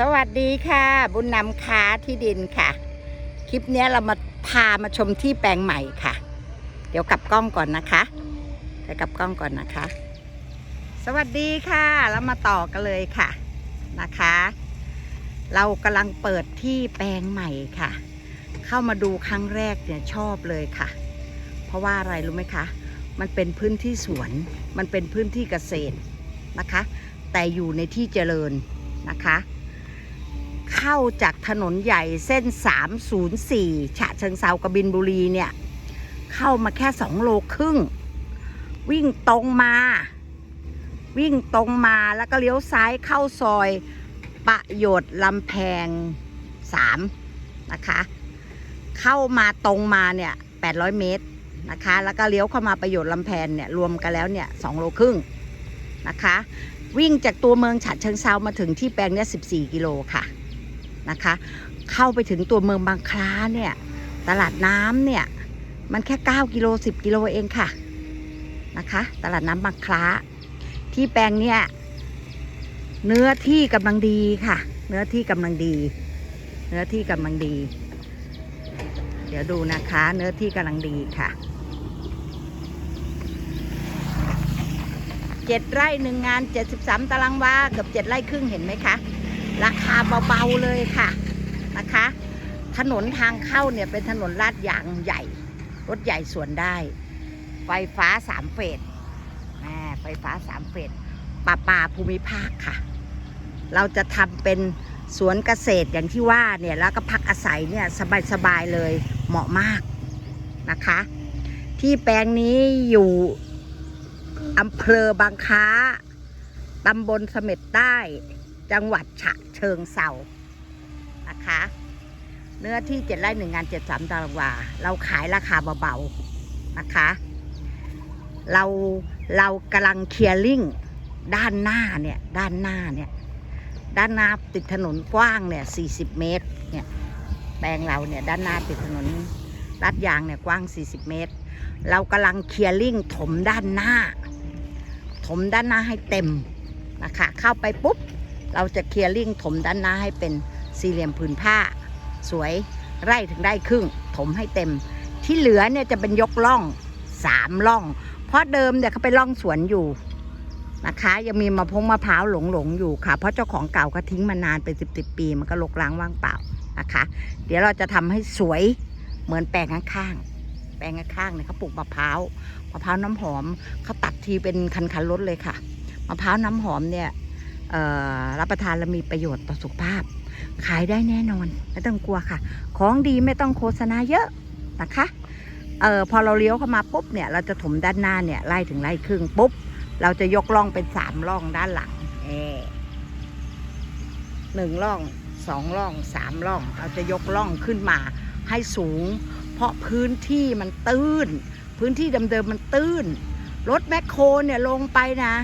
สวัสดีค่ะ บุญนำค้าที่ดินค่ะ คลิปนี้เรามาพามาชมที่แปลงใหม่ค่ะ เดี๋ยวกลับกล้องก่อนนะคะเดี๋ยวกลับกล้องก่อนนะคะ สวัสดีค่ะเรามาต่อกันเลยค่ะนะคะ เรากำลังเปิดที่แปลงใหม่ค่ะ เข้ามาดูครั้งแรกเนี่ยชอบเลยค่ะ เพราะว่าอะไรรู้ไหมคะ มันเป็นพื้นที่สวน มันเป็นพื้นที่เกษตรนะคะ แต่อยู่ในที่เจริญนะคะ เข้าจากถนนใหญ่เส้น 304 ฉะเชิงเซากบินบุรีเนี่ย เข้ามาแค่2โลครึ่ง วิ่งตรงมา วิ่งตรงมาแล้วก็เลี้ยวซ้ายเข้าซอยประโยชน์ลำแพง 3 นะคะ เข้ามาตรงมาเนี่ย 800 เมตรนะคะ แล้วก็เลี้ยวเข้ามาประโยชน์ลำแพนเนี่ย รวมกันแล้วเนี่ย2โลครึ่งนะคะ วิ่งจากตัวเมืองฉะเชิงเซามาถึงที่แปลงเนี่ย14 กิโลค่ะ นะคะ เข้าไปถึงตัวเมืองบางคล้าเนี่ย ตลาดน้ำเนี่ย มันแค่ 9 กิโล 10 กิโลเองค่ะนะคะ ตลาดน้ำบางคล้า ที่แปลงเนี่ย เนื้อที่กำลังดีค่ะ เนื้อที่กำลังดี เนื้อที่กำลังดี เดี๋ยวดูนะคะ เนื้อที่กำลังดีค่ะเจ็ดไร่หนึ่งงาน73ตารางวาเกือบเจ็ดไร่ครึ่งเห็นไหมคะ ราคาเบาๆเลยค่ะนะคะ ถนนทางเข้าเนี่ยเป็นถนนลาดยางใหญ่ รถใหญ่สวนได้ ไฟฟ้าสามเฟสแหมไฟฟ้าสามเฟสป่าป่าภูมิภาคค่ะ เราจะทำเป็นสวนเกษตรอย่างที่ว่าเนี่ยแล้วก็พักอาศัยเนี่ยสบายๆเลยเหมาะมากนะคะ ที่แปลงนี้อยู่อำเภอบางค้าตำบลเสม็ดใต้ จังหวัดฉะเชิงเซานะคะ เนื้อที่เจ็ดไร่หนึ่งงานเจ็ดสามตารางวา เราขายราคาเบาๆนะคะ เราเรากำลังเคลียร์ลิงด้านหน้าเนี่ย ด้านหน้าเนี่ย ด้านหน้าติดถนนกว้างเนี่ยสี่สิบเมตรเนี่ยแปลงเราเนี่ยด้านหน้าติดถนนลาดยางเนี่ยกว้าง 40 เมตร เรากำลังเคลียร์ลิงถมด้านหน้า ถมด้านหน้าให้เต็มนะคะเข้าไปปุ๊บ เราจะเคลียร์ลิงถมด้านหน้าให้เป็นสี่เหลี่ยมผืนผ้า สวยไร่ถึงไร่ครึ่ง ถมให้เต็ม ที่เหลือเนี่ยจะเป็นยกล่องสามล่อง เพราะเดิมเนี่ยเขาไปล่องสวนอยู่นะคะยังมีมะพงมะพร้าวหลงหลงๆอยู่ค่ะ เพราะเจ้าของเก่าก็ทิ้งมานานเป็นสิบสิบปีมันก็ลกล้างว่างเปล่านะคะ เดี๋ยวเราจะทำให้สวยเหมือนแปลงข้างๆแปลงข้างๆเนี่ยเขาปลูกมะพร้าวมะพร้าวน้ำหอมเขาตัดทีเป็นคันๆรถเลยค่ะมะพร้าวน้ำหอมเนี่ย รับประทานแล้วมีประโยชน์ต่อสุขภาพ ขายได้แน่นอน ไม่ต้องกลัวค่ะ ของดีไม่ต้องโฆษณาเยอะนะคะเออพอเราเลี้ยวเข้ามาปุ๊บเนี่ยเราจะถมด้านหน้าเนี่ยไล่ถึงไล่ครึ่งปุ๊บ เราจะยกล่องเป็นสามล่องด้านหลังเอหนึ่งล่องสองล่องสามล่อง เราจะยกล่องขึ้นมาให้สูง เพราะพื้นที่มันตื้น พื้นที่เดิมๆมันตื้นรถแมคโครเนี่ยลงไปนะ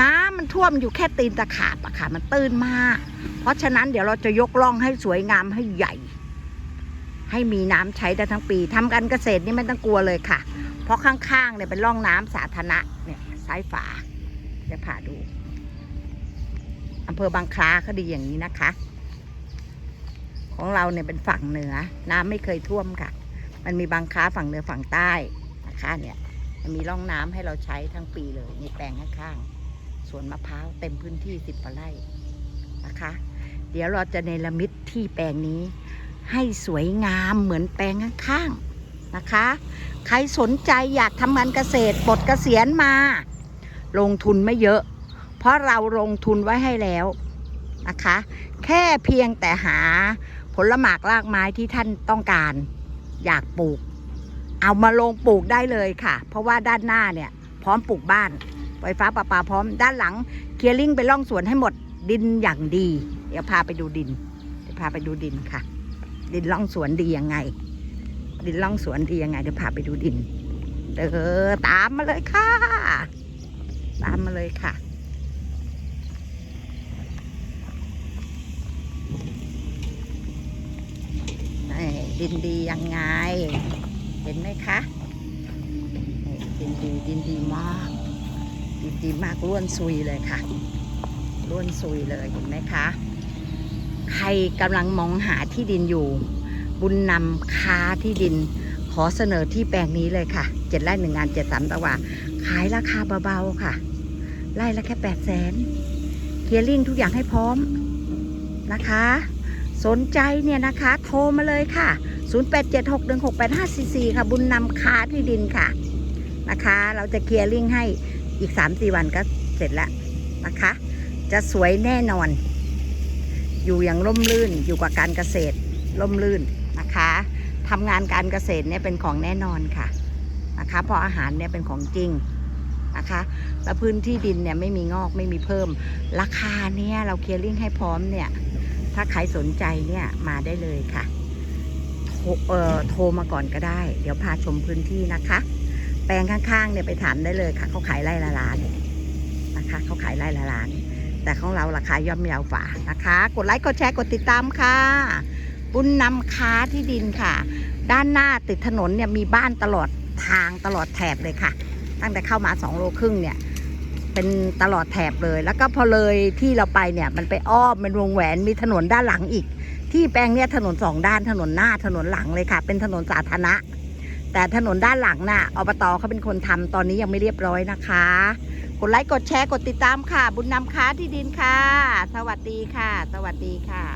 น้ำมันท่วมอยู่แค่ตีนตะขาบอะค่ะ มันตื้นมาก เพราะฉะนั้นเดี๋ยวเราจะยกล่องให้สวยงามให้ใหญ่ ให้มีน้ำใช้ได้ทั้งปีทำการเกษตรนี่ไม่ต้องกลัวเลยค่ะ เพราะข้างๆเนี่ยเป็นร่องน้ำสาธารณะเนี่ยซ้ายฝาเดี๋ยวพาดูอำเภอบางคล้าเขาดีอย่างนี้นะคะ ของเราเนี่ยเป็นฝั่งเหนือ น้ำไม่เคยท่วมค่ะ มันมีบางคล้าฝั่งเหนือฝั่งใต้นะคะเนี่ยมันมีร่องน้ำให้เราใช้ทั้งปีเลยในแปลงข้างๆ สวนมะพร้าวเต็มพื้นที่สิบกว่าไร่นะคะ เดี๋ยวเราจะเนรมิตที่แปลงนี้ ให้สวยงามเหมือนแปลงข้างๆนะคะ ใครสนใจอยากทำงานเกษตรปลดเกษียณมา ลงทุนไม่เยอะ เพราะเราลงทุนไว้ให้แล้วนะคะ แค่เพียงแต่หาผลหมากรากไม้ที่ท่านต้องการอยากปลูก เอามาลงปลูกได้เลยค่ะ เพราะว่าด้านหน้าเนี่ย พร้อมปลูกบ้าน ไฟฟ้าประปาพร้อมด้านหลัง เคลียร์ลิงไปล่องสวนให้หมดดินอย่างดี เดี๋ยวพาไปดูดินเดี๋ยวพาไปดูดินค่ะ ดินล่องสวนดียังไง ดินล่องสวนดียังไงเดี๋ยวพาไปดูดินเออตามมาเลยค่ะ ตามมาเลยค่ะดินดียังไง เห็นไหมคะดินดีดินดีมาก ดินดีมากล้วนซุยเลยค่ะล้วนซุยเลยเห็นไหมคะใครกำลังมองหาที่ดินอยู่ บุญนำค้าที่ดิน ขอเสนอที่แปลงนี้เลยค่ะเจ็ดไร่หนึ่งงานเจ็ดสามตะวันขายราคาเบาๆค่ะไร่ละแค่แปดแสนเคลียร์ลิงทุกอย่างให้พร้อมนะคะ สนใจเนี่ยนะคะ โทรมาเลยค่ะ 0876168544 ค่ะ บุญนำค้าที่ดินค่ะนะคะ เราจะเคลียร์ลิงให้ อีก3-4วันก็เสร็จแล้วนะคะ จะสวยแน่นอน อยู่อย่างร่มรื่นอยู่กับการเกษตรร่มรื่นนะคะทำงานการเกษตรเนี่ยเป็นของแน่นอนค่ะนะคะเพราะอาหารเนี่ยเป็นของจริงนะคะแล้วพื้นที่ดินเนี่ยไม่มีงอกไม่มีเพิ่ม ราคาเนี่ยเราเคลียร์ลิงให้พร้อมเนี่ยถ้าใครสนใจเนี่ยมาได้เลยค่ะโทรเออโทรมาก่อนก็ได้ เดี๋ยวพาชมพื้นที่นะคะ แปลงข้างๆเนี่ยไปถามได้เลยค่ะเขาขายไร่ละล้านนะคะเขาขายไร่ละล้าน แต่ของเราราคาย่อมเยาวฝ่านะคะ กดไลค์กดแชร์กดติดตามค่ะ บุญนำค้าที่ดินค่ะ ด้านหน้าติดถนนเนี่ยมีบ้านตลอดทางตลอดแถบเลยค่ะ ตั้งแต่เข้ามาสองโลครึ่งเนี่ยเป็นตลอดแถบเลย แล้วก็พอเลยที่เราไปเนี่ยมันไปอ้อมเป็นวงแหวนมีถนนด้านหลังอีก ที่แปลงเนี่ยถนนสองด้านถนนหน้าถนนหลังเลยค่ะ เป็นถนนสาธารณะ แต่ถนนด้านหลังน่ะอบตเขาเป็นคนทำตอนนี้ยังไม่เรียบร้อยนะคะ กดไลค์กดแชร์กดติดตามค่ะ บุญนำค้าที่ดินค่ะ สวัสดีค่ะ สวัสดีค่ะ